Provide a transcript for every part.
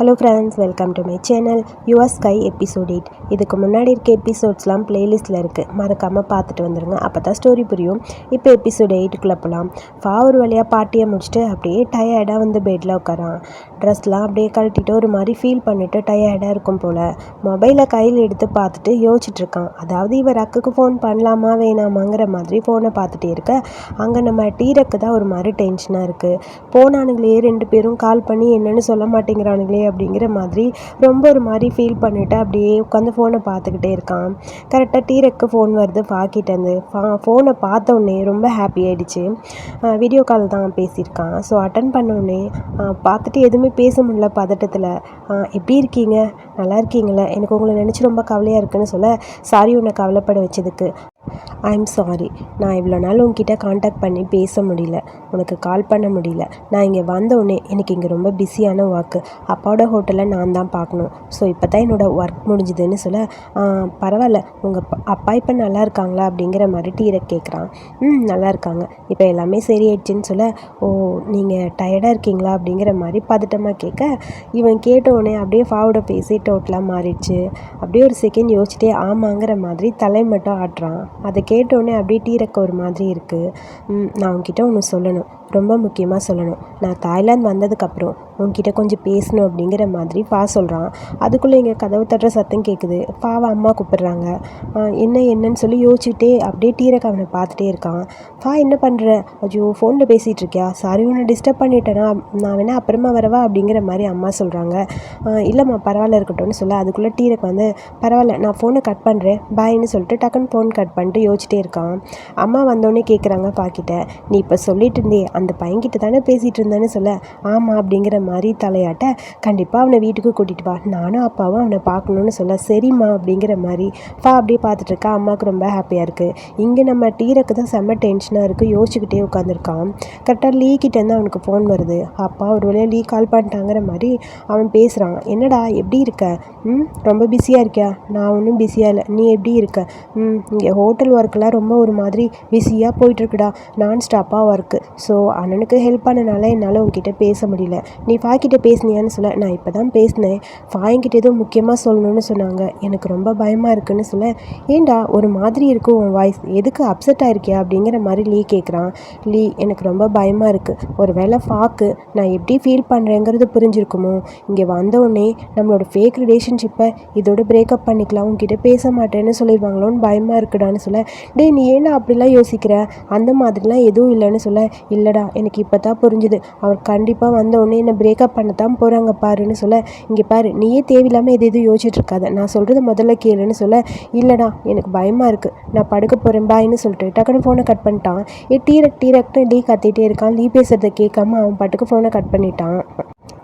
Hello friends welcome to my channel your sky episode eight இதுக்கு முன்னாடி இருக்க எபிசோட்ஸ்லாம் பிளேலிஸ்ட்டில் இருக்குது மறக்காமல் பார்த்துட்டு வந்துடுங்க அப்போ தான் ஸ்டோரி புரியும். இப்போ எபிசோட் எயிட்டுக்குள்ளே போகலாம் ஃபாவர் வழியாக பாட்டியை முடிச்சுட்டு அப்படியே டயர்டாக வந்து பெட்டில் உட்காரான் ட்ரெஸ்லாம் அப்படியே கழட்டிட்டு ஒரு மாதிரி ஃபீல் பண்ணிவிட்டு டயர்டாக இருக்கும் போல். மொபைலை கையில் எடுத்து பார்த்துட்டு யோசிச்சுட்ருக்கான் அதாவது இவர் அக்குக்கு ஃபோன் பண்ணலாமா வேணாமாங்கிற மாதிரி ஃபோனை பார்த்துட்டே இருக்க. அங்கே நம்ம டீரக்கு தான் ஒரு மாதிரி டென்ஷனாக இருக்குது போனானுங்களே ரெண்டு பேரும் கால் பண்ணி என்னென்னு சொல்ல மாட்டேங்கிறானுங்களே அப்படிங்கிற மாதிரி ரொம்ப ஒரு மாதிரி ஃபீல் பண்ணிவிட்டு அப்படியே உட்காந்து ஃபோனை பார்த்துக்கிட்டே இருக்கான். கரெக்டாக டீரக்கு ஃபோன் வருது பாக்கிட்டேருந்து ஃபா ஃபோனை பார்த்த உடனே ரொம்ப ஹாப்பி ஆகிடுச்சு வீடியோ கால் தான் பேசியிருக்கான். ஸோ அட்டன் பண்ணோடனே பார்த்துட்டு எதுவுமே பேச முடியல பதட்டத்தில். எப்படி இருக்கீங்க? நல்லா இருக்கீங்களே? எனக்கு உங்களை நினச்சி ரொம்ப கவலையாக இருக்குன்னு சொல்ல சாரி உன்னை கவலைப்பட வச்சதுக்கு. ஐம் சாரி நான் இவ்வளோ நாள் உங்ககிட்ட காண்டாக்ட் பண்ணி பேச முடியல. உனக்கு கால் பண்ண முடியல. நான் இங்கே வந்தோடனே எனக்கு இங்கே ரொம்ப பிஸியான ஒர்க்கு அப்பாவோட ஹோட்டலில் நான் தான் பார்க்கணும். ஸோ இப்போ தான் என்னோடய ஒர்க் முடிஞ்சுதுன்னு சொல்ல பரவாயில்ல. உங்கள் அப்பா இப்போ நல்லா இருக்காங்களா? அப்படிங்கிற மாதிரி டீரை கேட்குறான். ம் நல்லா இருக்காங்க. இப்போ எல்லாமே சரியாயிடுச்சுன்னு சொல்ல ஓ நீங்கள் டயர்டாக இருக்கீங்களா? அப்படிங்கிற மாதிரி பதட்டமாக கேட்க இவன் கேட்டவுடனே அப்படியே ஃபாவோட பேசி டோட்டலாக மாறிடுச்சு. அப்படியே ஒரு செகண்ட் யோசிச்சுட்டே ஆமாங்கிற மாதிரி தலை மட்டும் ஆட்டுறான். அதை கேட்டோடனே அப்படியே டீரக்க ஒரு மாதிரி இருக்குது நான் உங்ககிட்ட ஒன்று சொல்லணும். ரொம்ப முக்கியமாக சொல்லணும். நான் தாய்லாந்து வந்ததுக்கப்புறம் உன்கிட்ட கொஞ்சம் பேசணும் அப்படிங்கிற மாதிரி பா சொல்கிறான் அதுக்குள்ளே இங்கே கதவு தட்டுற சத்தம் கேட்குது பாவை அம்மா கூப்பிடுறாங்க. என்ன என்னன்னு சொல்லி யோசிச்சுட்டே அப்படியே டீரக் அவனை பார்த்துட்டே இருக்கான். பா என்ன பண்ணுற ஐயோ ஃபோனில் பேசிகிட்டு இருக்கியா? சாரி உன்னை டிஸ்டர்ப் பண்ணிட்டேனா? நான் வேணா அப்புறமா வரவா? அப்படிங்கிற மாதிரி அம்மா சொல்கிறாங்க இல்லைம்மா பரவாயில்ல இருக்கட்டும்னு சொல்ல. அதுக்குள்ளே டீரக் வந்து பரவாயில்ல நான் ஃபோனை கட் பண்ணுறேன் பாய்னு சொல்லிட்டு டக்குன்னு ஃபோன் கட் பண்ணிட்டு யோசிச்சிட்டே இருக்கான். அம்மா வந்தோடனே கேட்குறாங்க பாக்கிட்ட. நீ இப்போ சொல்லிட்டு இருந்தே அந்த பையன்கிட்ட தானே பேசிகிட்டு இருந்தேன்னு சொல்ல? ஆமாம் அப்படிங்கிற மாதிரி தலையாட்ட கண்டிப்பாக அவனை வீட்டுக்கு கூட்டிகிட்டு வா. நானும் அப்பாவும் அவனை பார்க்கணுன்னு சொல்ல சரிம்மா அப்படிங்கிற மாதிரி பா அப்படியே பார்த்துட்ருக்கா அம்மாவுக்கு ரொம்ப ஹாப்பியாக இருக்குது இங்கே நம்ம டீரக்கு தான் செம்ம டென்ஷனாக இருக்குது யோசிச்சுக்கிட்டே உட்காந்துருக்கான் கரெக்டாக லீ கிட்டேருந்து அவனுக்கு ஃபோன் வருது. அப்பா ஒரு வழியாக லீ கால் பண்ணிட்டாங்கிற மாதிரி அவன் பேசுகிறான் என்னடா எப்படி இருக்க? ம் ரொம்ப பிஸியாக இருக்கியா? நான் ஒன்றும் பிஸியாக இல்லை. நீ எப்படி இருக்க? ம் இங்கே ஹோட்டல் ஒர்க்கெலாம் ரொம்ப ஒரு மாதிரி பிஸியாக போயிட்டுருக்குடா நான் ஸ்டாப்பாக ஒர்க்கு ஸோ அண்ணனுக்கு ஹெல்ப் பண்ணனால என்னால் உங்ககிட்ட பேச முடியல. நீ ஃபாய்கிட்ட பேசுனியான்னு சொல்ல நான் இப்போ தான் பேசினேன். ஃபாய்கிட்ட எதுவும் முக்கியமாக சொல்லணும்னு சொன்னாங்க. எனக்கு ரொம்ப பயமாக இருக்குன்னு சொல்ல ஏண்டா ஒரு மாதிரி இருக்கும் உன் வாய்ஸ் எதுக்கு அப்செட் ஆகிருக்கியா அப்படிங்கிற மாதிரி லீ கேட்குறான் லீ எனக்கு ரொம்ப பயமாக இருக்குது ஒரு வேளை ஃபாக்கு நான் எப்படி ஃபீல் பண்ணுறேங்கிறது புரிஞ்சிருக்குமோ? இங்கே வந்தோடனே நம்மளோட ஃபேக் ரிலேஷன்ஷிப்பை இதோட பிரேக்கப் பண்ணிக்கலாம். உங்ககிட்ட பேச மாட்டேன்னு சொல்லிடுவாங்களோன்னு பயமாக இருக்குடான்னு சொல்ல டே நீ ஏன்னா அப்படிலாம் யோசிக்கிற? அந்த மாதிரிலாம் எதுவும் இல்லைன்னு சொல்ல இல்லைடா எனக்கு இப்போ தான் புரிஞ்சுது அவர் கண்டிப்பாக வந்தோடனே என்னை பிரேக்கப் பண்ண தான் போகிறாங்க பாருன்னு சொல்ல இங்கே பாரு நீயே தேவையில்லாமல் எது எதுவும் யோசிச்சுட்டு இருக்காத. நான் சொல்கிறது முதல்ல கேளுன்னு சொல்ல இல்லைடா எனக்கு பயமாக இருக்குது நான் படுக்க போகிறேன் பாய்னு சொல்லிட்டு டக்குன்னு ஃபோனை கட் பண்ணிட்டான். ஏ டீரக் டீரக்னு லீ கத்திட்டே இருக்கான். லீ பேசுகிறத கேட்காம அவன் பாட்டுக்கு ஃபோனை கட் பண்ணிட்டான்.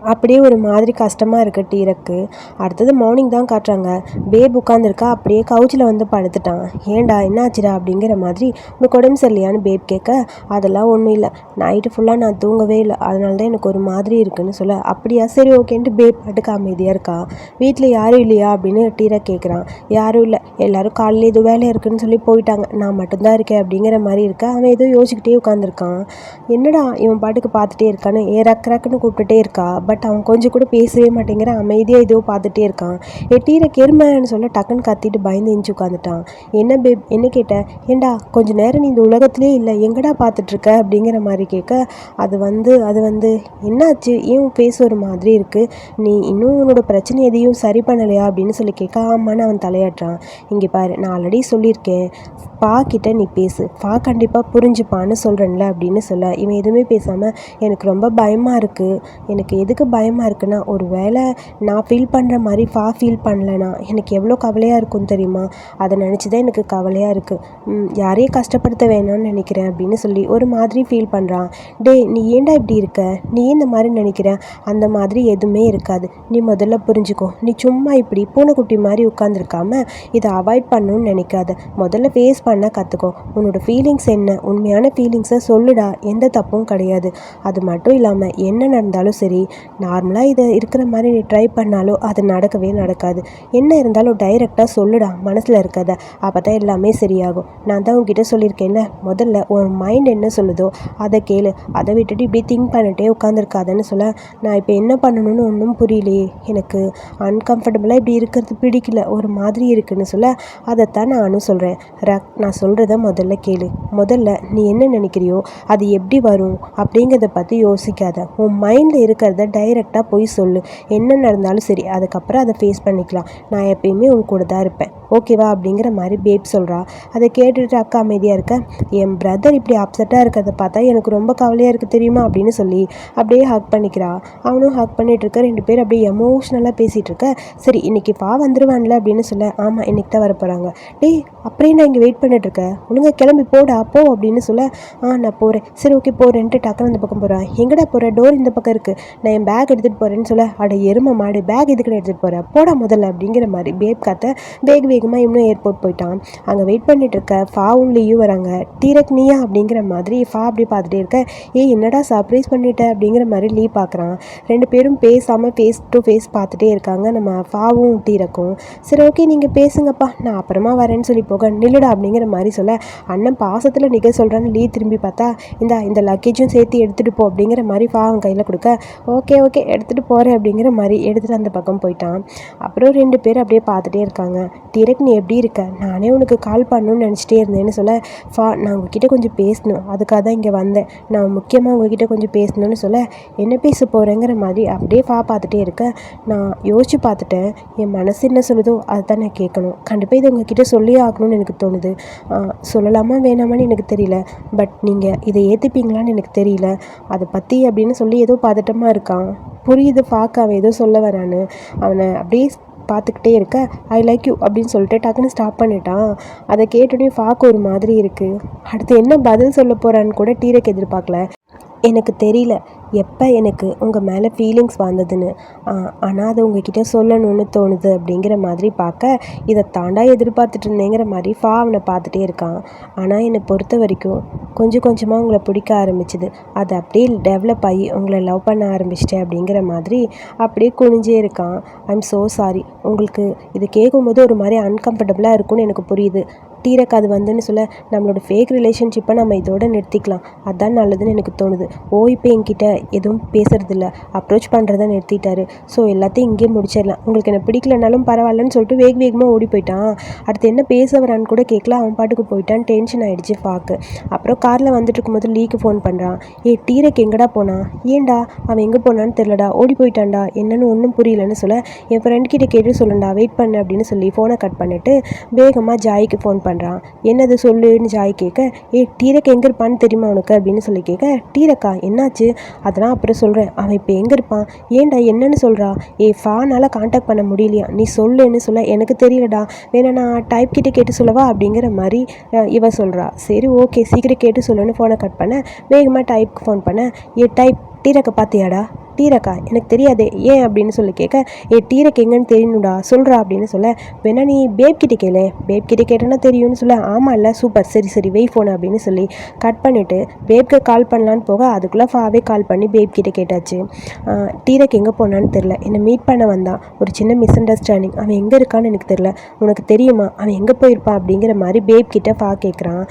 அப்படியே ஒரு மாதிரி கஷ்டமாக இருக்குது டீரக்கு அடுத்தது மார்னிங் தான் காட்டுறாங்க. பேப் உட்காந்துருக்கா அப்படியே கவுச்சில் வந்து படுத்துட்டான். ஏண்டா என்னாச்சுடா அப்படிங்கிற மாதிரி உனக்கு உடம்பு சரியில்லையான்னு பேப் கேட்க அதெல்லாம் ஒன்றும் இல்லை. நைட்டு ஃபுல்லாக நான் தூங்கவே இல்லை. அதனால தான் எனக்கு ஒரு மாதிரி இருக்குன்னு சொல்ல அப்படியா? சரி ஓகேன்ட்டு பேப் பாட்டுக்கு அமைதியாக இருக்கா. வீட்டில் யாரும் இல்லையா? அப்படின்னு டீரக் கேட்குறான் யாரும் இல்லை. எல்லோரும் காலையில் எதுவும் வேலை இருக்குன்னு சொல்லி போயிட்டாங்க. நான் மட்டும்தான் இருக்கேன். அப்படிங்கிற மாதிரி இருக்க அவன் ஏதோ யோசிச்சுக்கிட்டே உட்காந்துருக்கான் என்னடா இவன் பாட்டுக்கு பார்த்துட்டே இருக்கான்னு ஏ ரக் ரக்குன்னு கூப்பிட்டுட்டே இருக்கா? பட் அவன் கொஞ்சம் கூட பேசவே மாட்டேங்கிற அமைதியாக ஏதோ பார்த்துட்டே இருக்கான். எட்டீர கெருமைன்னு சொல்ல டக்குன்னு கத்திட்டு பயந்து எஞ்சி உட்காந்துட்டான் என்ன பேப் என்ன கேட்ட? ஏண்டா கொஞ்ச நேரம் நீ இந்த உலகத்துலேயே இல்லை எங்கடா பார்த்துட்ருக்க அப்படிங்கிற மாதிரி கேட்க அது வந்து அது வந்து என்னாச்சு? ஏன் பேச ஒரு மாதிரி இருக்குது நீ இன்னும் உன்னோட பிரச்சனை எதையும் சரி பண்ணலையா? அப்படின்னு சொல்லி கேட்க ஆமான்னு அவன் தலையாட்டுறான். இங்கே பாரு நான் ஆல்ரெடி சொல்லியிருக்கேன். பா கிட்ட நீ பேசு. பா கண்டிப்பாக புரிஞ்சுப்பான்னு சொல்கிறேன்ல அப்படின்னு சொல்ல இவன் எதுவுமே பேசாமல் எனக்கு ரொம்ப பயமாக இருக்குது எனக்கு எதுக்கு பயமாக இருக்குன்னா ஒரு வேளை நான் ஃபீல் பண்ணுற மாதிரி ஃபா ஃபீல் பண்ணலனா எனக்கு எவ்வளோ கவலையாக இருக்கும் தெரியுமா? அதை நினச்சி தான் எனக்கு கவலையாக இருக்குது யாரையும் கஷ்டப்படுத்த வேணாம்னு நினைக்கிறேன் அப்படின்னு சொல்லி ஒரு மாதிரி ஃபீல் பண்ணுறான் டே நீ ஏன்டா இப்படி இருக்க? நீ இந்த மாதிரி நினைக்கிற? அந்த மாதிரி எதுவுமே இருக்காது. நீ முதல்ல புரிஞ்சுக்கோ. நீ சும்மா இப்படி பூனைக்குட்டி மாதிரி உட்காந்துருக்காம இதை அவாய்ட் பண்ணணும்னு நினைக்காத. முதல்ல ஃபேஸ் பண்ண கற்றுக்கோ உன்னோட ஃபீலிங்ஸ் என்ன? உண்மையான ஃபீலிங்ஸை சொல்லுடா. எந்த தப்பும் கிடையாது. அது மட்டும் இல்லாமல் என்ன நடந்தாலும் சரி நார்மலாக இதை இருக்கிற மாதிரி நீ ட்ரை பண்ணாலும் அது நடக்கவே நடக்காது. என்ன இருந்தாலும் டைரெக்டாக சொல்லுடா மனசில் இருக்கத. அப்போ தான் எல்லாமே சரியாகும். நான் தான் உங்ககிட்ட சொல்லியிருக்கேன்ல முதல்ல உன் மைண்ட் என்ன சொல்லுதோ அதை கேளு. அதை விட்டுட்டு இப்படி திங்க் பண்ணிட்டே உட்காந்துருக்காதன்னு சொல்ல. நான் இப்போ என்ன பண்ணணும்னு ஒன்றும் புரியலையே. எனக்கு அன்கம்ஃபர்டபுளாக இப்படி இருக்கிறது பிடிக்கல. ஒரு மாதிரி இருக்குன்னு சொல்ல அதைத்தான் நானும் சொல்கிறேன் ரக் நான் சொல்கிறத முதல்ல கேளு. முதல்ல நீ என்ன நினைக்கிறியோ அது எப்படி வரும் அப்படிங்கிறத பற்றி யோசிக்காத. உன் மைண்டில் இருக்கிறத டைரெக்டாக போய் சொல்லு. என்ன நடந்தாலும் சரி அதுக்கப்புறம் அதை ஃபேஸ் பண்ணிக்கலாம். நான் எப்பயுமே உன் கூட தான் இருப்பேன். ஓகேவா அப்படிங்கிற மாதிரி பேப் சொல்கிறா அதை கேட்டுட்டு அக்கா அமைதியாக இருக்க. என் பிரதர் இப்படி அப்செட்டாக இருக்கிறத பார்த்தா எனக்கு ரொம்ப கவலையாக இருக்குது தெரியுமா அப்படின்னு சொல்லி அப்படியே ஹக் பண்ணிக்கிறா. அவனும் ஹக் பண்ணிகிட்ருக்க ரெண்டு பேர் அப்படியே எமோஷ்னலாக பேசிகிட்டு இருக்க. சரி இன்னைக்கு பா வந்துடுவான்ல அப்படின்னு சொல்ல. ஆமாம் இன்னைக்கு தான் வர போகிறாங்க டேய் அப்படியே நான் இங்கே வெயிட் பண்ணிட்டுருக்கேன் ஒழுங்கா கிளம்பி போடா போ அப்படின்னு சொல்ல. ஆ நான் போகிறேன் சரி ஓகே போகிறேன்ட்டு டக்குன்னு அந்த பக்கம் போகிறேன் எங்கடா போகிற டோர் இந்த பக்கம் இருக்குது நான் என் பேக் எடுத்துகிட்டு போகிறேன்னு சொல்ல. அட எருமை மாடு பேக் எதுக்குன்னு எடுத்துகிட்டு போகிறேன் போடா முதல்ல அப்படிங்கிற மாதிரி பேப் காத்த. வேக வேகமாக இவனும் ஏர்போர்ட் போயிட்டான். அங்கே வெயிட் பண்ணிட்டு இருக்க ஃபாவும் லீயும் வராங்க. டீரக் நீயா அப்படிங்கிற மாதிரி ஃபா அப்படியே பார்த்துட்டே இருக்க. ஏ என்னடா சர்ப்ரைஸ் பண்ணிட்ட? அப்படிங்கிற மாதிரி லீ பார்க்குறான். ரெண்டு பேரும் பேசாமல் ஃபேஸ் டு ஃபேஸ் பார்த்துட்டே இருக்காங்க நம்ம ஃபாவும் டீரக்கும். சரி ஓகே நீங்கள் பேசுங்கப்பா. நான் அப்புறமா வரேன்னு சொல்லி போக நில்லுடா அப்படிங்கிற மாதிரி சொல்ல அண்ணன் பாசத்தில் நிற்க சொல்கிறான்னு லீ திரும்பி பார்த்தா இந்த இந்த லக்கேஜும் சேர்த்து எடுத்துகிட்டு போ அப்படிங்கிற மாதிரி ஃபா அவன் கையில் கொடுக்க ஓகே ஓகே எடுத்துகிட்டு போகிறேன் அப்படிங்கிற மாதிரி எடுத்துகிட்டு அந்த பக்கம் போயிட்டான். அப்புறம் ரெண்டு பேர் அப்படியே பார்த்துட்டே இருக்காங்க. டிரெக்ட் நீ எப்படி இருக்க? நானே உனக்கு கால் பண்ணணும்னு நினச்சிட்டே இருந்தேன்னு சொல்ல ஃபா நான் உங்ககிட்ட கொஞ்சம் பேசணும். அதுக்காக தான் இங்கே வந்தேன். நான் முக்கியமாக உங்ககிட்ட கொஞ்சம் பேசணும்னு சொல்ல என்ன பேச போகிறேங்கிற மாதிரி அப்படியே ஃபா பார்த்துட்டே இருக்க. நான் யோசிச்சு பார்த்துட்டேன். என் மனசு என்ன சொல்லுதோ அதை தான் நான் கேட்கணும். கண்டிப்பாக இதை உங்ககிட்ட சொல்லியே ஆகணும்னு எனக்கு தோணுது. சொல்லலாமா வேணாமான்னு எனக்கு தெரியல. பட் நீங்கள் இதை ஏற்றுப்பீங்களான்னு எனக்கு தெரியல. அதை பற்றி அப்படின்னு சொல்லி ஏதோ பதட்டமாக இருக்கான். புரியுது பார்க்க அவன் ஏதோ சொல்ல வரான்னு. அவனை அப்படியே பார்த்துக்கிட்டே இருக்க. ஐ லைக் யூ அப்படின்னு சொல்லிட்டு டக்குன்னு ஸ்டாப் பண்ணிட்டான். அதை கேட்டுடனே பார்க்க ஒரு மாதிரி இருக்குது அடுத்து என்ன பதில் சொல்ல போகிறான்னு கூட டீரக் எதிர்பார்க்கல. எனக்கு தெரியல. எப்போ எனக்கு உங்கள் மேலே ஃபீலிங்ஸ் வந்ததுன்னு? ஆனால் அது உங்ககிட்ட சொல்லணும்னு தோணுது அப்படிங்கிற மாதிரி பார்க்க இதை தாண்டா எதிர்பார்த்துட்டு இருந்தேங்கிற மாதிரி ஃபா அவனை பார்த்துட்டே இருக்கான். ஆனால் என்னை பொறுத்த வரைக்கும் கொஞ்சம் கொஞ்சமாக உங்களை பிடிக்க ஆரம்பிச்சுது. அது அப்படியே டெவலப் ஆகி உங்களை லவ் பண்ண ஆரம்பிச்சிட்டேன் அப்படிங்கிற மாதிரி அப்படியே குனிஞ்சே இருக்கான். ஐம் ஸோ சாரி உங்களுக்கு இது கேட்கும்போது ஒரு மாதிரி அன்கம்ஃபர்டபுளாக இருக்கும்னு எனக்கு புரியுது. டீரக் அது வந்துன்னு சொல்ல நம்மளோட ஃபேக் ரிலேஷன்ஷிப்பை நம்ம இதோட நிறுத்திக்கலாம். அதான் நல்லதுன்னு எனக்கு தோணுது. ஓ இப்போ என்கிட்ட எதுவும் பேசுறதில்ல. அப்ரோச் பண்ணுறத நிறுத்திட்டாரு. ஸோ எல்லாத்தையும் இங்கேயே முடிச்சிடலாம். உங்களுக்கு என்ன பிடிக்கலனாலும் பரவாயில்லன்னு சொல்லிட்டு வேக வேகமாக ஓடி போயிட்டான். அடுத்து என்ன பேச வரான்னு கூட கேட்கல. அவன் பாட்டுக்கு போயிட்டான். டென்ஷன் ஆகிடுச்சு பாக்கு அப்புறம் காரில் வந்துட்டு இருக்கும்போது லீக்கு ஃபோன் பண்ணுறான் ஏ டீரக் எங்கடா போனான் ஏன்டா? அவன் எங்கே போனான்னு தெரிலடா ஓடி போயிட்டான்டா. என்னன்னு ஒன்றும் புரியலன்னு சொல்ல என் ஃப்ரெண்ட் கிட்ட கேட்டு சொல்லுண்டா வெயிட் பண்ணு அப்படின்னு சொல்லி ஃபோனை கட் பண்ணிட்டு வேகமாக ஜாய்க்கு ஃபோன் பண்ணுறான் என்னது சொல்லுன்னு ஜாய் கேட்க ஏ டீரக் எங்கே இருப்பான்னு தெரியுமா உனக்கு? அப்படின்னு சொல்லி கேட்க டீரக்கா என்னாச்சு? அதெல்லாம் அப்புறம் சொல்கிறேன் அவன் இப்போ எங்கே இருப்பான்? ஏன்டா என்னன்னு சொல்கிறா ஏ ஃபானால் காண்டாக்ட் பண்ண முடியலையா? நீ சொல்லுன்னு சொல்ல எனக்கு தெரியலடா. வேணா நான் டைப் கிட்டே கேட்டு சொல்லவா? அப்படிங்கிற மாதிரி இவ சொல்கிறா சரி ஓகே சீக்கிரம் கேட்டு சொல்லுன்னு ஃபோனை கட் பண்ண வேகமாக டைப்க்கு ஃபோன் பண்ண. ஏ டைப் டீரக்கை பார்த்தியாடா? டீரக்கா எனக்கு தெரியாது. ஏன் அப்படின்னு சொல்லி கேட்க ஏ டீரக் எங்கன்னு தெரியணுடா சொல்கிறா அப்படின்னு சொல்ல வேணா நீ பேப் கிட்டே கேளு. பேப் கிட்டே கேட்டேன்னா தெரியும்னு சொல்ல ஆமாம் இல்லை சூப்பர் சரி சரி வெய் ஃபோன் அப்படின்னு சொல்லி கட் பண்ணிவிட்டு பேப்க்கு கால் பண்ணலான்னு போக அதுக்குள்ளே ஃபாவே கால் பண்ணி பேப் கிட்டே கேட்டாச்சு டீரக் எங்கே போனான்னு தெரில என்னை மீட் பண்ண வந்தான் ஒரு சின்ன மிஸ் அண்டர்ஸ்டாண்டிங் அவன் எங்கே இருக்கான்னு எனக்கு தெரில உனக்கு தெரியுமா? அவன் எங்கே போயிருப்பான் அப்படிங்கிற மாதிரி பேப் கிட்டே ஃபா கேட்குறான்.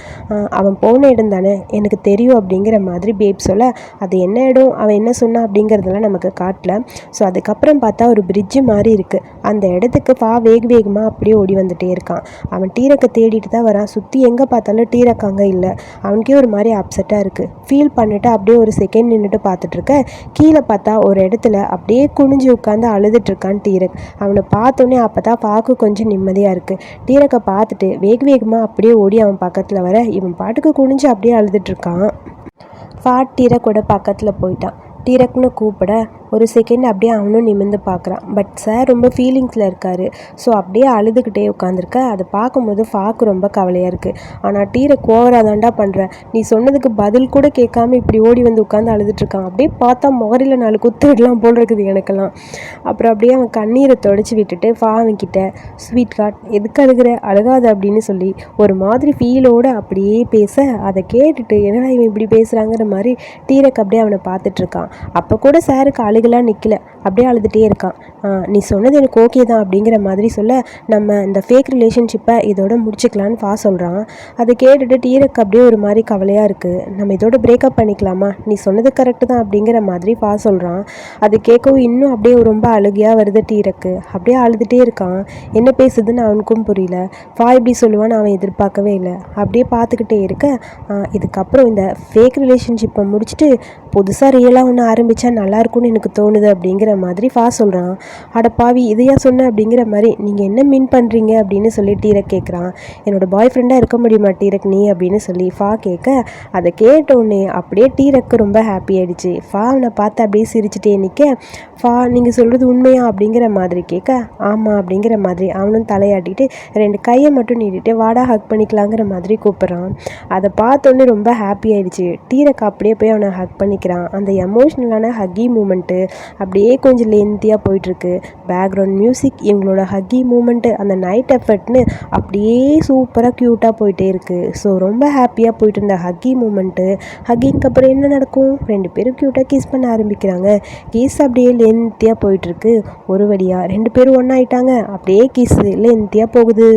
அவன் போன இடம் தானே? எனக்கு தெரியும் அப்படிங்கிற மாதிரி பேப் சொல்ல அது என்ன இடம்? அவன் என்ன சொன்னான் அப்படிங்கிறதெல்லாம் நமக்கு காட்டல. ஸோ அதுக்கப்புறம் பார்த்தா ஒரு பிரிட்ஜு மாதிரி இருக்குது அந்த இடத்துக்கு ஃபா வேக வேகமாக அப்படியே ஓடி வந்துட்டே இருக்கான். அவன் டீரக்கை தேடிட்டு தான் வரான். சுற்றி எங்கே பார்த்தாலும் டீரக் அங்கே இல்லை. அவனுக்கே ஒரு மாதிரி அப்செட்டாக இருக்குது ஃபீல் பண்ணிட்டு அப்படியே ஒரு செகண்ட் நின்றுட்டு பார்த்துட்ருக்க கீழே பார்த்தா ஒரு இடத்துல அப்படியே குனிஞ்சு உட்காந்து அழுதுட்ருக்கான் டீரக். அவனை பார்த்தோன்னே அப்போ தான் பார்க்க கொஞ்சம் நிம்மதியாக இருக்குது டீரக்கை பார்த்துட்டு வேக வேகமாக அப்படியே ஓடி அவன் பக்கத்தில் வர. இவன் பாட்டுக்கு குனிஞ்சு அப்படியே அழுதுட்ருக்கான் ஃபாட் டீரக்கோட பக்கத்தில் போயிட்டான். டீரக்னு கூப்பிட ஒரு செகண்ட் அப்படியே அவனும் நிமிர்ந்து பார்க்குறான். பட் சார் ரொம்ப ஃபீலிங்ஸில் இருக்கார். ஸோ அப்படியே அழுதுகிட்டே உட்காந்துருக்க அதை பார்க்கும்போது ஃபாக்கு ரொம்ப கவலையாக இருக்குது ஆனால் டீரக் ஓவராக தாண்டா பண்ணுற நீ சொன்னதுக்கு பதில் கூட கேட்காம இப்படி ஓடி வந்து உட்காந்து அழுதுட்ருக்கான் அப்படியே பார்த்தா முகரில் நாலு குத்துடலாம் போல் இருக்குது எனக்கெல்லாம். அப்புறம் அப்படியே அவன் கண்ணீரை தொடச்சி விட்டுட்டு ஃபா அவன்கிட்ட ஸ்வீட் கார்ட் எதுக்கு அழுகிற? அழுகாத அப்படின்னு சொல்லி ஒரு மாதிரி ஃபீலோடு அப்படியே பேச அதை கேட்டுட்டு என்னடா இவன் இப்படி பேசுகிறாங்கிற மாதிரி டீரக் அப்படியே அவனை பார்த்துட்ருக்கான் அப்போ கூட சாருக்கு அழுகலாம் நிற்கல அப்படியே அழுதுகிட்டே இருக்கான். "ஆ, நீ சொன்னது எனக்கு ஓகே தான் அப்படிங்கிற மாதிரி சொல்ல நம்ம இந்த ஃபேக் ரிலேஷன்ஷிப்பை இதோட முடிச்சுக்கலான்னு ஃபா சொல்கிறான் அதை கேட்டுட்டு டீரக்கு அப்படியே ஒரு மாதிரி கவலையாக இருக்குது நம்ம இதோட பிரேக்கப் பண்ணிக்கலாமா? நீ சொன்னது கரெக்டு தான் அப்படிங்கிற மாதிரி ஃபா சொல்கிறான் அது கேட்கவும் இன்னும் அப்படியே ரொம்ப அழுகையாக வருது டீரக்கு அப்படியே அழுதுகிட்டே இருக்கான். என்ன பேசுதுன்னு அவனுக்கும் புரியல. ஃபா இப்படி சொல்லுவான்னு அவன் எதிர்பார்க்கவே இல்லை. அப்படியே பார்த்துக்கிட்டே இருக்க. ஆ, இதுக்கப்புறம் இந்த ஃபேக் ரிலேஷன்ஷிப்பை முடிச்சுட்டு புதுசாக ரியலாக ஒன்று ஆரம்பித்தா நல்லா இருக்கும்னு எனக்கு தோணுது அப்படிங்கிற மாதிரி ஃபா சொல்கிறான் அட பாவி இதையா சொன்ன அப்படிங்கிற மாதிரி நீங்கள் என்ன மீன் பண்ணுறீங்க அப்படின்னு சொல்லி டீரக் கேட்குறான் என்னோடய பாய் ஃப்ரெண்டாக இருக்க முடியுமா டீரக் நீ? அப்படின்னு சொல்லி ஃபா கேட்க அதை கேட்ட உடனே அப்படியே டீரக்கு ரொம்ப ஹாப்பி ஆகிடுச்சு ஃபா அவனை பார்த்து அப்படியே சிரிச்சுட்டே நிற்க ஃபா நீங்கள் சொல்கிறது உண்மையா? அப்படிங்கிற மாதிரி கேட்க ஆமாம் அப்படிங்கிற மாதிரி அவனும் தலையாட்டிட்டு ரெண்டு கையை மட்டும் நீட்டிட்டு வாடா ஹக் பண்ணிக்கலாங்கிற மாதிரி கூப்பிட்றான். அதை பார்த்தோன்னே ரொம்ப ஹாப்பி ஆகிடுச்சு டீரக் அப்படியே போய் அவனை ஹக் பண்ணிக்கிறான். அந்த எமோஷன் எமோஷ்னலான ஹக்கி மூமெண்ட்டு அப்படியே கொஞ்சம் லென்த்தியாக போயிட்டுருக்கு. பேக்ரவுண்ட் மியூசிக் இவங்களோட ஹக்கி மூமெண்ட்டு அந்த நைட் எஃபர்ட்னு அப்படியே சூப்பராக க்யூட்டாக போயிட்டே இருக்குது ஸோ ரொம்ப ஹாப்பியாக போயிட்டு இருந்த ஹக்கி மூமெண்ட்டு ஹக்கிங்க்கு அப்புறம் என்ன நடக்கும்? ரெண்டு பேரும் க்யூட்டாக கிஸ் பண்ண ஆரம்பிக்கிறாங்க. கிஸ் அப்படியே லென்த்தியாக போயிட்டுருக்கு. ஒரு வழியாக ரெண்டு பேரும் ஒன்றாயிட்டாங்க அப்படியே கிஸ் லென்த்தியாக போகுது.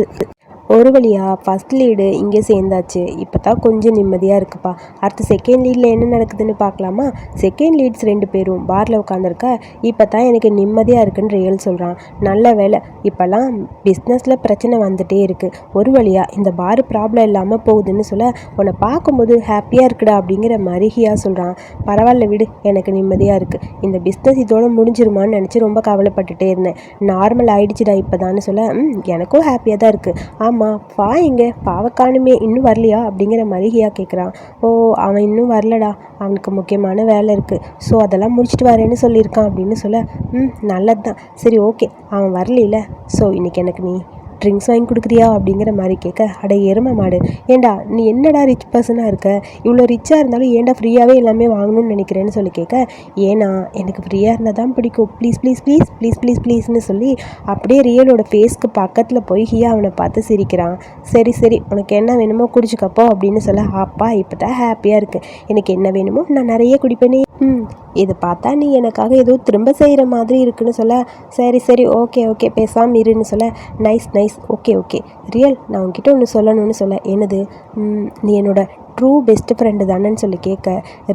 ஒரு வழியாக ஃபஸ்ட் லீடு இங்கே சேர்ந்தாச்சு. இப்போ தான் கொஞ்சம் நிம்மதியாக இருக்குப்பா. அடுத்து செகண்ட் லீடில் என்ன நடக்குதுன்னு பார்க்கலாமா? செகண்ட் லீட்ஸ் ரெண்டு பேரும் பாரில் உட்காந்துருக்க இப்போ தான் எனக்கு நிம்மதியாக இருக்குன்னு ரியல் சொல்கிறான் நல்ல வேலை இப்போல்லாம் பிஸ்னஸில் பிரச்சனை வந்துட்டே இருக்குது ஒரு வழியாக இந்த பார் ப்ராப்ளம் இல்லாமல் போகுதுன்னு சொல்ல உன்னை பார்க்கும்போது ஹாப்பியாக இருக்குடா அப்படிங்கிற மருகியாக சொல்கிறான் பரவாயில்ல விடு எனக்கு நிம்மதியாக இருக்குது இந்த பிஸ்னஸ் இதோட முடிஞ்சிருமான்னு நினச்சி ரொம்ப கவலைப்பட்டுட்டே இருந்தேன். நார்மல் ஆயிடுச்சுடா இப்போதான்னு சொல்ல எனக்கும் ஹாப்பியாக தான் இருக்குது ஆமாம் பா எங்க பாவக்கானுமே இன்னும் வரலையா? அப்படிங்கிற மாதிரி ஹியா கேட்குறான் ஓ அவன் இன்னும் வரலடா. அவனுக்கு முக்கியமான வேலை இருக்குது ஸோ அதெல்லாம் முடிச்சுட்டு வரேன்னு சொல்லியிருக்கான் அப்படின்னு சொல்ல ம் நல்லது தான் சரி ஓகே. அவன் வரலையில. ஸோ இன்னைக்கு எனக்கு நீ ட்ரிங்க்ஸ் வாங்கி கொடுக்குறியா? அப்படிங்கிற மாதிரி கேட்க அட எருமை மாடு ஏண்டா நீ என்னடா ரிச் பர்சனாக இருக்க? இவ்வளோ ரிச்சாக இருந்தாலும் ஏன்டா ஃப்ரீயாகவே எல்லாமே வாங்கணும்னு நினைக்கிறேன்னு சொல்லி கேட்க ஏன்னா எனக்கு ஃப்ரீயாக இருந்தால் தான் பிடிக்கும். Please please please please please ப்ளீஸ்னு சொல்லி அப்படியே ரியலோட ஃபேஸ்க்கு பக்கத்தில் போய் ஹியா அவனை பார்த்து சிரிக்கிறான். சரி சரி உனக்கு என்ன வேணுமோ குடிச்சுக்கப்போ அப்படின்னு சொல்ல அப்பா இப்போ தான் ஹாப்பியாக இருக்குது எனக்கு என்ன வேணுமோ நான் நிறைய குடிப்பேனே. ம் இது பார்த்தா நீ எனக்காக ஏதோ திரும்ப செய்கிற மாதிரி இருக்குன்னு சொல்ல சரி சரி ஓகே ஓகே பேசாமல் இருன்னு சொல்ல nice nice okay okay real நான் உன்கிட்ட ஒன்று சொல்லணும்னு சொல்ல என்னது? நீ என்னோட ட்ரூ பெஸ்ட் ஃப்ரெண்டு தானேன்னு சொல்லி கேட்க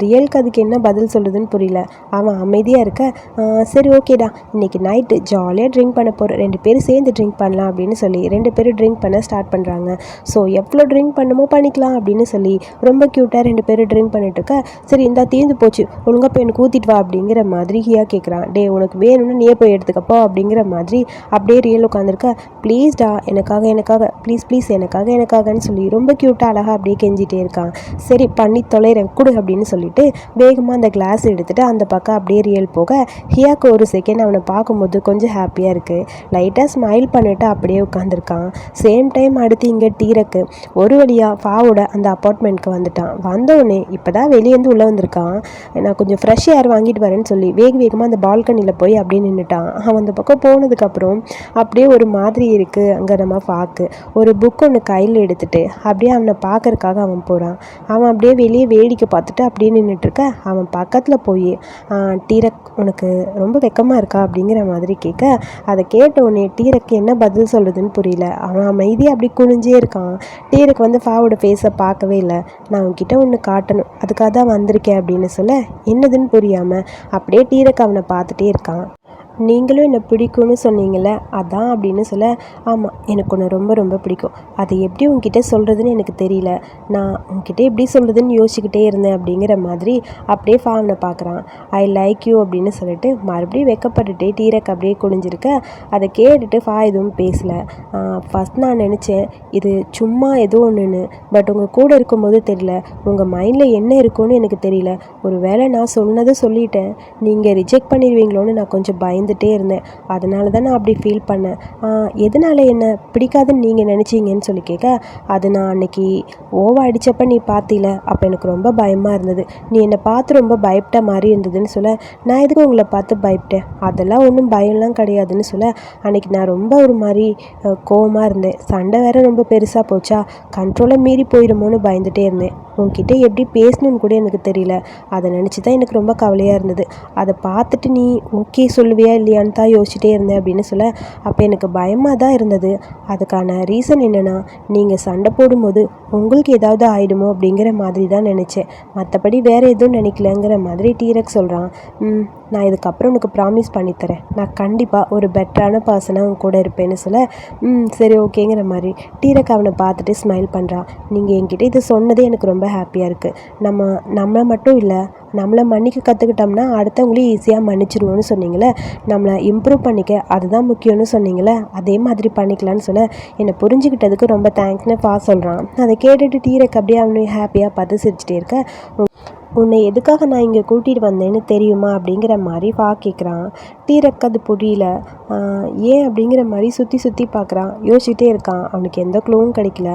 ரியலுக்கு அதுக்கு என்ன பதில் சொல்லுதுன்னு புரியல. அவன் அமைதியாக இருக்க சரி ஓகேடா இன்னைக்கு நைட்டு ஜாலியாக ட்ரிங்க் பண்ண போகிறோம் ரெண்டு பேரும் சேர்ந்து ட்ரிங்க் பண்ணலாம் அப்படின்னு சொல்லி ரெண்டு பேரும் ட்ரிங்க் பண்ண ஸ்டார்ட் பண்ணுறாங்க ஸோ எவ்வளோ ட்ரிங்க் பண்ணுமோ பண்ணிக்கலாம் அப்படின்னு சொல்லி ரொம்ப க்யூட்டாக ரெண்டு பேரும் ட்ரிங்க் பண்ணிட்டு இருக்க சரி இந்தா தீர்ந்து போச்சு. ஒழுங்காக போய் எனக்கு ஊற்றிட்டு வா அப்படிங்கிற மாதிரி ஹியா கேட்குறான் டே உனக்கு வேணும்னு நீயே போய் எடுத்துக்கப்போ அப்படிங்கிற மாதிரி அப்படியே ரியல் உட்காந்துருக்க ப்ளீஸ்டா எனக்காக எனக்காக ப்ளீஸ் ப்ளீஸ் எனக்காக எனக்காகன்னு சொல்லி ரொம்ப க்யூட்டாக அழகாக அப்படியே கெஞ்சிட்டே இருக்கான். சரி பண்ணி தொலைறேன் கொடு அப்படின்னு சொல்லிட்டு வேகமாக அந்த கிளாஸ் எடுத்துட்டு அந்த பக்கம் அப்படியே ரியல் போக ஹியாக்கு ஒரு செகண்ட் அவனை பார்க்கும்போது கொஞ்சம் ஹாப்பியாக இருக்குது லைட்டாக ஸ்மைல் பண்ணிவிட்டு அப்படியே உட்காந்துருக்கான் சேம் டைம் அடுத்து இங்கே டீரக்கு ஒரு வழியாக ஃபாவோட அந்த அப்பார்ட்மெண்ட்க்கு வந்துட்டான். வந்தவுடனே இப்போ தான் வெளியேருந்து உள்ளே வந்திருக்கான். நான் கொஞ்சம் ஃப்ரெஷ் ஏர் வாங்கிட்டு வரேன்னு சொல்லி வேக வேகமாக அந்த பால்கனியில் போய் அப்படியே நின்றுட்டான் அவன் அந்த பக்கம் போனதுக்கப்புறம் அப்படியே ஒரு மாதிரி இருக்குது அங்கே நம்ம ஃபாக்கு ஒரு புக் ஒன்று கையில் எடுத்துகிட்டு அப்படியே அவனை பார்க்கறக்காக அவன் போகிறான் அவன் அப்படியே வெளியே வேடிக்கை பார்த்துட்டு அப்படியே நின்றுட்டு இருக்க. அவன் பக்கத்தில் போய் டீரக் உனக்கு ரொம்ப வெக்கமாக இருக்கா? அப்படிங்கிற மாதிரி கேட்க அதை கேட்ட உடனே டீரக்கு என்ன பதில் சொல்லுதுன்னு புரியல. அவன் அமைதியாக அப்படி குனிஞ்சே இருக்கான். டீரக் வந்து ஃபாவோட ஃபேஸை பார்க்கவே இல்லை. நான் அவன்கிட்ட ஒன்று காட்டணும். அதுக்காக தான் வந்திருக்கேன் அப்படின்னு சொல்ல என்னதுன்னு புரியாமல் அப்படியே டீரக் அவனை பார்த்துட்டே இருக்கான். நீங்களும் என்னை பிடிக்கும்னு சொன்னீங்கல்ல அதான் அப்படின்னு சொல்ல ஆமாம் எனக்கு ஒன்று ரொம்ப ரொம்ப பிடிக்கும். அதை எப்படி உங்ககிட்ட சொல்கிறதுன்னு எனக்கு தெரியல. நான் உங்ககிட்ட எப்படி சொல்கிறதுன்னு யோசிச்சுக்கிட்டே இருந்தேன் அப்படிங்கிற மாதிரி அப்படியே ஃபாவனை பார்க்குறான். ஐ லைக் யூ அப்படின்னு சொல்லிட்டு மறுபடியும் வெக்கப்பட்டுட்டே டீரக் அப்படியே குனிஞ்சிருக்க அதை கேட்டுட்டு ஃபா எதுவும் பேசலை. ஃபஸ்ட் நான் நினச்சேன் இது சும்மா ஏதோ ஒன்றுன்னு பட் உங்கள் கூட இருக்கும்போது தெரியல. உங்கள் மைண்டில் என்ன இருக்கும்னு எனக்கு தெரியல. ஒரு வேளை நான் சொன்னதை சொல்லிட்டேன். நீங்கள் ரிஜெக்ட் பண்ணிடுவீங்களோன்னு நான் கொஞ்சம் பயந்து பயந்துட்டே இருந்தேன். அதனால தான் நான் அப்படி ஃபீல் பண்ணேன். எதனால் எதனால என்ன பிடிக்காதுன்னு நீங்கள் நினச்சிங்கன்னு சொல்லி கேட்க அது நான் அன்னைக்கு ஓவா அடித்தப்ப நீ பார்த்தில அப்போ எனக்கு ரொம்ப பயமாக இருந்தது. நீ என்னை பார்த்து ரொம்ப பயப்பட்ட மாதிரி இருந்ததுன்னு சொல்ல நான் எதுக்கு உங்களை பார்த்து பயப்பட்டேன்? அதெல்லாம் ஒன்றும் பயம்லாம் கிடையாதுன்னு சொல்ல அன்னைக்கு நான் ரொம்ப ஒரு மாதிரி கோவமாக இருந்தேன். சண்டை வேற ரொம்ப பெருசாக போச்சா கண்ட்ரோலை மீறி போயிடுமோன்னு பயந்துட்டே இருந்தேன். உன்கிட்ட எப்படி பேசணும்னு கூட எனக்கு தெரியல. அதை நினச்சி தான் எனக்கு ரொம்ப கவலையாக இருந்தது. அதை பார்த்துட்டு நீ ஓகே சொல்லுவியா இல்லையான்னு தான் யோசிச்சுட்டே இருந்தேன் அப்படின்னு சொல்ல அப்போ எனக்கு பயமாக தான் இருந்தது. அதுக்கான ரீசன் என்னென்னா நீங்கள் சண்டை போடும்போது உங்களுக்கு ஏதாவது ஆயிடுமோ அப்படிங்கிற மாதிரி தான் நினச்சேன். மற்றபடி வேறு எதுவும் நினைக்கலங்கிற மாதிரி டீரக் சொல்கிறான் நான் இதுக்கப்புறம் உனக்கு ப்ராமிஸ் பண்ணித்தரேன் நான் கண்டிப்பாக ஒரு பெட்டரான பர்சனாக உன் கூட இருப்பேன்னு சொல்ல ம் சரி ஓகேங்கிற மாதிரி டீரக் அவனை பார்த்துட்டு ஸ்மைல் பண்ணுறான் நீங்கள் என்கிட்ட இது சொன்னதே எனக்கு ரொம்ப ஹாப்பியாக இருக்குது நம்ம நம்மளை மட்டும் இல்லை நம்மளை மன்னிக்க கற்றுக்கிட்டோம்னா அடுத்தவங்களையும் ஈஸியாக மன்னிச்சிருவோன்னு சொன்னீங்களே நம்மளை இம்ப்ரூவ் பண்ணிக்க அதுதான் முக்கியம்னு சொன்னீங்களே அதே மாதிரி பண்ணிக்கலான்னு சொல்ல என்னை புரிஞ்சுக்கிட்டதுக்கு ரொம்ப தேங்க்ஸ்னு பா சொல்கிறான் அதை கேட்டுட்டு டீரக் அப்படியே அவனை ஹாப்பியாக பார்த்து சிரிச்சிட்டே இருக்க உன்னை எதுக்காக நான் இங்கே கூட்டிகிட்டு வந்தேன்னு தெரியுமா அப்படிங்கிற மாதிரி பா கேட்குறான் டீரக் அது புரியல. ஏன் அப்படிங்கிற மாதிரி சுற்றி சுற்றி பார்க்குறான் யோசிச்சுட்டே இருக்கான். அவனுக்கு எந்த க்ளூவும் கிடைக்கல.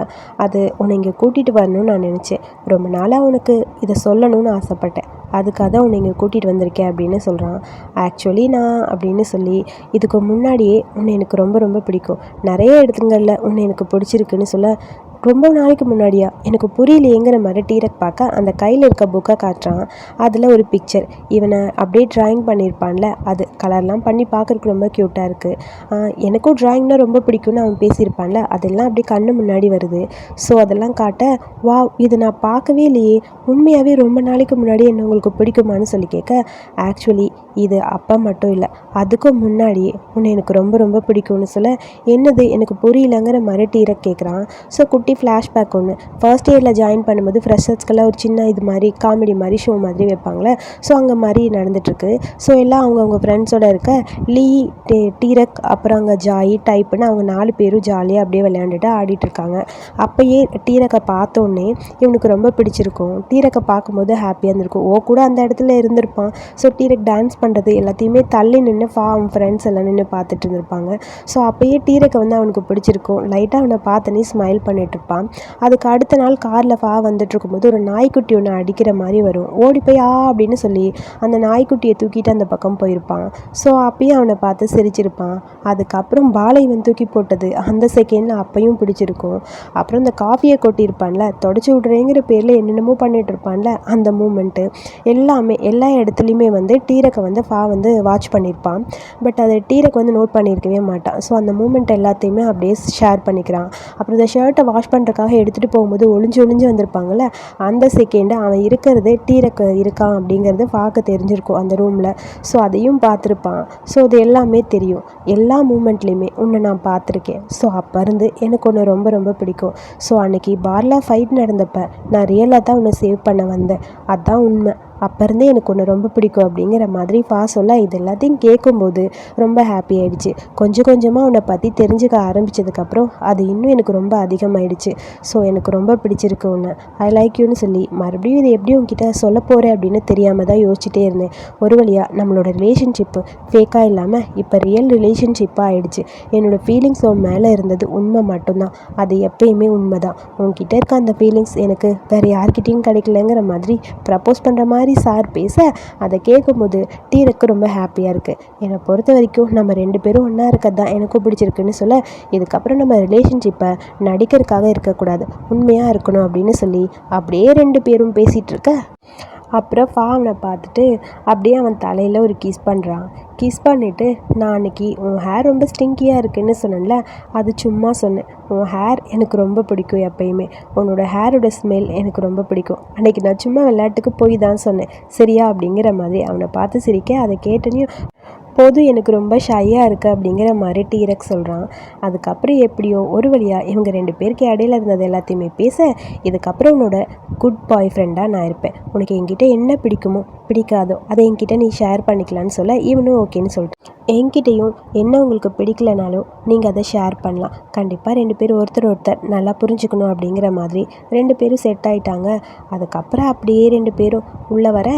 அது உன்னை இங்கே கூட்டிகிட்டு வரணும்னு நான் நினச்சேன். ரொம்ப நாளாக உனக்கு இதை சொல்லணும்னு ஆசைப்பட்டேன். அதுக்காக தான் உன்னை இங்கே கூட்டிகிட்டு வந்திருக்கேன் அப்படின்னு சொல்கிறான் ஆக்சுவலி நான் அப்படின்னு சொல்லி இதுக்கு முன்னாடியே உன்னை எனக்கு ரொம்ப ரொம்ப பிடிக்கும். நிறைய இடத்துங்களில் உன்னை எனக்கு பிடிச்சிருக்குன்னு சொல்ல ரொம்ப நாளைக்கு முன்னாடியா? எனக்கு புரியலையேங்கிற மாதிரி டீரக் பார்க்க அந்த கையில் இருக்க புக்கை காட்டுறான். அதில் ஒரு பிக்சர் இவனை அப்படியே ட்ராயிங் பண்ணியிருப்பான்ல? அது கலர்லாம் பண்ணி பார்க்குறக்கு ரொம்ப க்யூட்டாக இருக்குது எனக்கும் ட்ராயிங்னா ரொம்ப பிடிக்கும்னு அவன் பேசியிருப்பான்ல? அதெல்லாம் அப்படியே கண்ணு முன்னாடி வருது. ஸோ அதெல்லாம் காட்ட வா இது நான் பார்க்கவே இல்லையே. உண்மையாகவே ரொம்ப நாளைக்கு முன்னாடி என்ன உங்களுக்கு பிடிக்குமான்னு சொல்லி கேட்க ஆக்சுவலி இது அப்பா மட்டும் இல்லை. அதுக்கும் முன்னாடியே உன்னை எனக்கு ரொம்ப ரொம்ப பிடிக்கும்னு சொல்ல என்னது? எனக்கு புரியலங்கிற மாதிரி டீரக் கேட்குறான். ஸோ குட்டி ஃப்ளாஷ்பேக் ஒன்று ஃபர்ஸ்ட் இயரில் ஜாயின் பண்ணும்போது ஃப்ரெஷர்ஸ்க்கெல்லாம் ஒரு சின்ன இது மாதிரி காமெடி மாதிரி ஷோ மாதிரி வைப்பாங்களே. ஸோ அங்கே மாதிரி நடந்துட்டுருக்கு. ஸோ எல்லாம் அவங்கவுங்க ஃப்ரெண்ட்ஸோட இருக்க லீ டே டீரக் அப்புறம் அங்கே ஜாயி டைப்புன்னு அவங்க நாலு பேரும் ஜாலியாக அப்படியே விளையாண்டுட்டு ஆடிட்டுருக்காங்க. இருக்காங்க டீரக்கை பார்த்தோன்னே இவனுக்கு ரொம்ப பிடிச்சிருக்கும். டீரக்கை பார்க்கும்போது ஹாப்பியாக இருந்திருக்கும். ஓ கூட அந்த இடத்துல இருந்திருப்பான். ஸோ டீரக் டான்ஸ் பண்ணுறது எல்லாத்தையுமே தள்ளி நின்று ஃபா அவன் ஃப்ரெண்ட்ஸ் எல்லாம் நின்று பார்த்துட்டு இருந்திருப்பாங்க. ஸோ அப்போயே டீரக்கை வந்து அவனுக்கு பிடிச்சிருக்கும். லைட்டாக அவனை பார்த்தனே ஸ்மைல் பண்ணிட்டு இருப்பான். அதுக்கு அடுத்த நாள் காரில் ஃபா வந்துட்டு இருக்கும்போது ஒரு நாய்க்குட்டி ஒன்று அடிக்கிற மாதிரி வரும். ஓடி போய் ஆ அப்படின்னு சொல்லி அந்த நாய்க்குட்டியை தூக்கிட்டு அந்த பக்கம் போயிருப்பான். ஸோ அப்பயும் அவனை பார்த்து சிரிச்சிருப்பான். அதுக்கப்புறம் பாலை இவன் தூக்கி போட்டது. அந்த செகண்டில் அப்பையும் பிடிச்சிருக்கும். அப்புறம் இந்த காஃபியை கொட்டியிருப்பான்ல தொடச்சி விட்றேங்கிற பேரில் என்னென்னமோ பண்ணிட்டு இருப்பான்ல அந்த மூமெண்ட்டு எல்லாமே எல்லா இடத்துலையுமே வந்து டீரக்கை வந்து ஃபா வந்து வாட்ச் பண்ணியிருப்பான். பட் அதை டீரக் வந்து நோட் பண்ணியிருக்கவே மாட்டான். ஸோ அந்த மூமெண்ட் எல்லாத்தையுமே அப்படியே ஷேர் பண்ணிக்கிறான். அப்புறம் இந்த ஷர்ட்டை வாஷ் பண்ணுறதுக்காக எடுத்துகிட்டு போகும்போது ஒளிஞ்சு ஒளிஞ்சு வந்திருப்பாங்கல்ல அந்த செகண்டு அவன் இருக்கிறதே டீரக் இருக்கான் அப்படிங்கிறது பார்க்க தெரிஞ்சிருக்கும் அந்த ரூமில் ஸோ அதையும் பார்த்துருப்பான். ஸோ அது எல்லாமே தெரியும். எல்லா மூமெண்ட்லேயுமே உன்னை நான் பார்த்துருக்கேன். ஸோ அப்போ இருந்து எனக்கு ஒன்று ரொம்ப ரொம்ப பிடிக்கும். ஸோ அன்னைக்கு பார்லா ஃபைட் நடந்தப்ப நான் ரியலாக தான் உன்னை சேவ் பண்ண வந்தேன். அதுதான் உண்மை. அப்போ இருந்தே எனக்கு ஒன்று ரொம்ப பிடிக்கும் அப்படிங்கிற மாதிரி ஃபா சொல்ல இது எல்லாத்தையும் கேட்கும்போது ரொம்ப ஹாப்பி ஆயிடுச்சு. கொஞ்சம் கொஞ்சமாக உன்னை பற்றி தெரிஞ்சுக்க ஆரம்பிச்சதுக்கப்புறம் அது இன்னும் எனக்கு ரொம்ப அதிகமாயிடுச்சு. ஸோ எனக்கு ரொம்ப பிடிச்சிருக்கு உன்னை. ஐ லைக் யூன்னு சொல்லி மறுபடியும் இது எப்படி உங்ககிட்ட சொல்ல போகிறேன் அப்படின்னு தெரியாமல் தான் யோசிச்சுட்டே இருந்தேன். ஒரு வழியாக நம்மளோட ரிலேஷன்ஷிப்பு ஃபேக்காக இல்லாமல் இப்போ ரியல் ரிலேஷன்ஷிப்பாக ஆயிடுச்சு. என்னோடய ஃபீலிங்ஸ் உன் மேலே இருந்தது உண்மை மட்டும்தான். அது எப்பயுமே உண்மை தான் உன்கிட்ட இருக்க அந்த ஃபீலிங்ஸ் எனக்கு வேறு யார்கிட்டையும் கிடைக்கலங்கிற மாதிரி ப்ரப்போஸ் பண்ணுற மாதிரி சார் பேச அதை கேட்கும்போது டீரக்கு ரொம்ப ஹாப்பியாக இருக்குது என்னை பொறுத்த வரைக்கும் நம்ம ரெண்டு பேரும் ஒன்றா இருக்கிறது தான் எனக்கும் பிடிச்சிருக்குன்னு சொல்ல இதுக்கப்புறம் நம்ம ரிலேஷன்ஷிப்பை நடிக்கிறதுக்காக இருக்கக்கூடாது. உண்மையாக இருக்கணும் அப்படின்னு சொல்லி அப்படியே ரெண்டு பேரும் பேசிகிட்டு இருக்க. அப்புறம் ஃபாவனை பார்த்துட்டு அப்படியே அவன் தலையில் ஒரு கிஸ் பண்ணுறான் கிஸ் பண்ணிவிட்டு நான் அன்னைக்கு உன் ஹேர் ரொம்ப ஸ்டிங்கியாக இருக்குன்னு சொன்னேன்ல அது சும்மா சொன்னேன். உன் ஹேர் எனக்கு ரொம்ப பிடிக்கும் எப்பயுமே. உன்னோட ஹேரோட ஸ்மெல் எனக்கு ரொம்ப பிடிக்கும். அன்னைக்கு நான் சும்மா விளையாட்டுக்கு போய் தான் சொன்னேன். சரியா? அப்படிங்கிற மாதிரி அவனை பார்த்து சிரிக்க அதை கேட்டனையும் போதும் எனக்கு ரொம்ப ஷையாக இருக்குது அப்படிங்கிற மாதிரி டீரக் சொல்கிறான் அதுக்கப்புறம் எப்படியோ ஒரு வழியாக இவங்க ரெண்டு பேருக்கு இடையில இருந்தது எல்லாத்தையுமே பேச இதுக்கப்புறம் உன்னோட குட் பாய் ஃப்ரெண்டாக நான் இருப்பேன். உனக்கு என்கிட்ட என்ன பிடிக்குமோ பிடிக்காதோ அதை என்கிட்ட நீ ஷேர் பண்ணிக்கலான்னு சொல்ல இவனும் ஓகேன்னு சொல்லிட்டு என்கிட்டயும் என்ன உங்களுக்கு பிடிக்கலனாலும் நீங்கள் அதை ஷேர் பண்ணலாம். கண்டிப்பாக ரெண்டு பேரும் ஒருத்தர் ஒருத்தர் நல்லா புரிஞ்சுக்கணும் அப்படிங்கிற மாதிரி ரெண்டு பேரும் செட் ஆகிட்டாங்க அதுக்கப்புறம் அப்படியே ரெண்டு பேரும் உள்ளே வர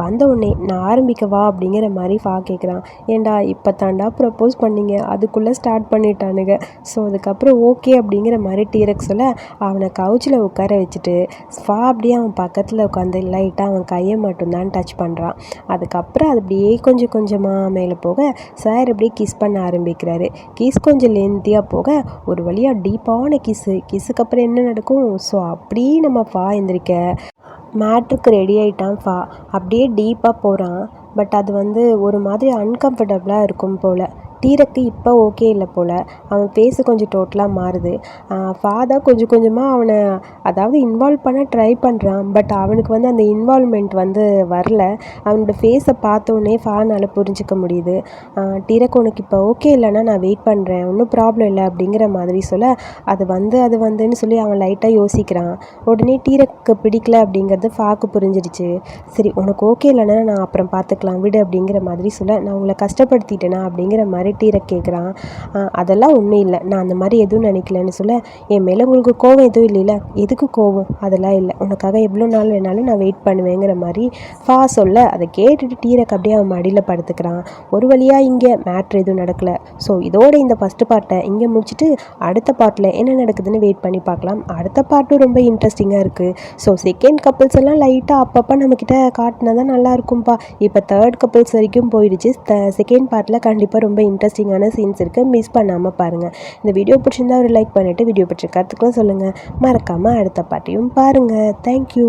வந்த உடனே நான் ஆரம்பிக்கவா அப்படிங்கிற மாதிரி ஃபா கேட்குறான் ஏன்டா இப்போ தாண்டா ப்ரப்போஸ் பண்ணீங்க? அதுக்குள்ளே ஸ்டார்ட் பண்ணிட்டானுங்க. ஸோ அதுக்கப்புறம் ஓகே அப்படிங்கிற மாதிரி டீரக் சொல்ல அவனை கவுச்சில் உட்கார வச்சுட்டு ஃபா அப்படியே அவன் பக்கத்தில் உட்காந்து லைட்டாக அவன் கையை மட்டும்தான் டச் பண்ணுறான் அதுக்கப்புறம் அது அப்படியே கொஞ்சம் கொஞ்சமாக மேலே போக சார் அப்படியே கிஸ் பண்ண ஆரம்பிக்கிறாரு. கிஸ் கொஞ்சம் லென்த்தியாக போக ஒரு வழியாக டீப்பான கிஸ்ஸு கிஸ்ஸுக்கு அப்புறம் என்ன நடக்கும்? ஸோ அப்படியே நம்ம ஃபா எந்திரிக்க மேட்ருக்கு ரெடி ஆகிட்டான் ஃபா. அப்படியே டீப்பாக போகிறான் பட் அது வந்து ஒரு மாதிரி அன்கம்ஃபர்டபுளாக இருக்கும் போல். டீரக்கு இப்போ ஓகே இல்லை போல். அவன் ஃபேஸு கொஞ்சம் டோட்டலாக மாறுது. ஃபாதர் கொஞ்சம் கொஞ்சமாக அவனை அதாவது இன்வால்வ் பண்ண ட்ரை பண்ணுறான் பட் அவனுக்கு வந்து அந்த இன்வால்வ்மெண்ட் வந்து வரல. அவனோட ஃபேஸை பார்த்தோன்னே ஃபானால் புரிஞ்சிக்க முடியுது. டீரக் உனக்கு இப்போ ஓகே இல்லைன்னா நான் வெயிட் பண்ணுறேன் ஒன்றும் ப்ராப்ளம் இல்லை அப்படிங்கிற மாதிரி சொல்ல அது வந்து அது வந்துன்னு சொல்லி அவன் லைட்டாக யோசிக்கிறான். உடனே டீரக்கு பிடிக்கல அப்படிங்கிறது ஃபாக்கு புரிஞ்சிடுச்சு சரி உனக்கு ஓகே இல்லைன்னா நான் அப்புறம் பார்த்துக்கலாம். விடு அப்படிங்கிற மாதிரி சொல்ல நான் உங்களை கஷ்டப்படுத்திட்டேனா அப்படிங்கிற மாதிரி மிரட்டிற கேட்குறான் அதெல்லாம் ஒன்றும் இல்லை. நான் அந்த மாதிரி எதுவும் நினைக்கலன்னு சொல்ல என் மேலே உங்களுக்கு கோவம் எதுவும் இல்லைல்ல எதுக்கு கோவம்? அதெல்லாம் இல்லை. உனக்காக எவ்வளோ நாள் வேணாலும் நான் வெயிட் பண்ணுவேங்கிற மாதிரி ஃபா சொல்ல அதை கேட்டுட்டு டீரக் அப்படியே அவன் மடியில் படுத்துக்கிறான். ஒரு வழியாக இங்கே மேட்ரு எதுவும் நடக்கலை. ஸோ இதோட இந்த ஃபஸ்ட்டு பார்ட்டை இங்கே முடிச்சுட்டு அடுத்த பார்ட்டில் என்ன நடக்குதுன்னு வெயிட் பண்ணி பார்க்கலாம். அடுத்த பார்ட்டும் ரொம்ப இன்ட்ரெஸ்டிங்காக இருக்குது ஸோ செகண்ட் கப்புள்ஸ் எல்லாம் லைட்டாக அப்பப்போ நம்மக்கிட்ட காட்டினா தான் நல்லா இருக்கும்ப்பா இப்போ தேர்ட் கப்புள்ஸ் வரைக்கும் போயிடுச்சு. செகண்ட் பார்ட்டில் கண்டிப்பாக ரொம்ப இன்ட்ரெஸ்டிங்கான சீன்ஸ் இருக்குது மிஸ் பண்ணாமல் பாருங்கள் இந்த வீடியோ பிடிச்சிருந்தா ஒரு லைக் பண்ணிவிட்டு வீடியோ பிடிச்ச சொல்லுங்கள் மறக்காமல் அடுத்த பாட்டையும் பாருங்கள் தேங்க்யூ